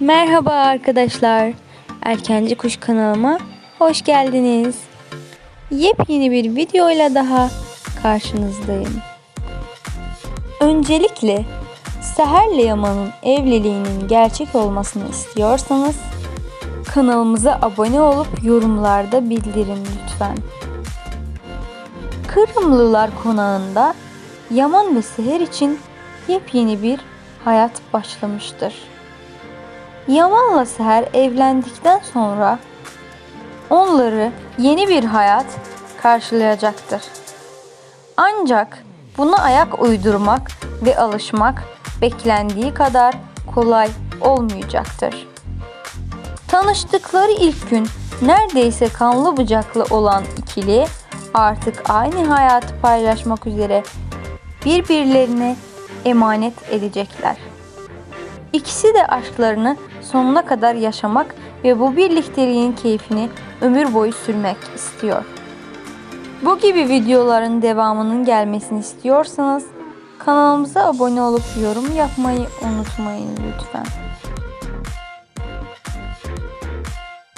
Merhaba arkadaşlar. Erkenci Kuş kanalıma hoş geldiniz. Yepyeni bir videoyla daha karşınızdayım. Öncelikle Seher'le Yaman'ın evliliğinin gerçek olmasını istiyorsanız kanalımıza abone olup yorumlarda bildirin lütfen. Kırımlılar konağında Yaman ve Seher için yepyeni bir hayat başlamıştır. Yaman'la Seher evlendikten sonra onları yeni bir hayat karşılayacaktır. Ancak buna ayak uydurmak ve alışmak beklendiği kadar kolay olmayacaktır. Tanıştıkları ilk gün neredeyse kanlı bıçaklı olan ikili artık aynı hayatı paylaşmak üzere birbirlerine emanet edecekler. İkisi de aşklarını sonuna kadar yaşamak ve bu birlikteliğin keyfini ömür boyu sürmek istiyor. Bu gibi videoların devamının gelmesini istiyorsanız kanalımıza abone olup yorum yapmayı unutmayın lütfen.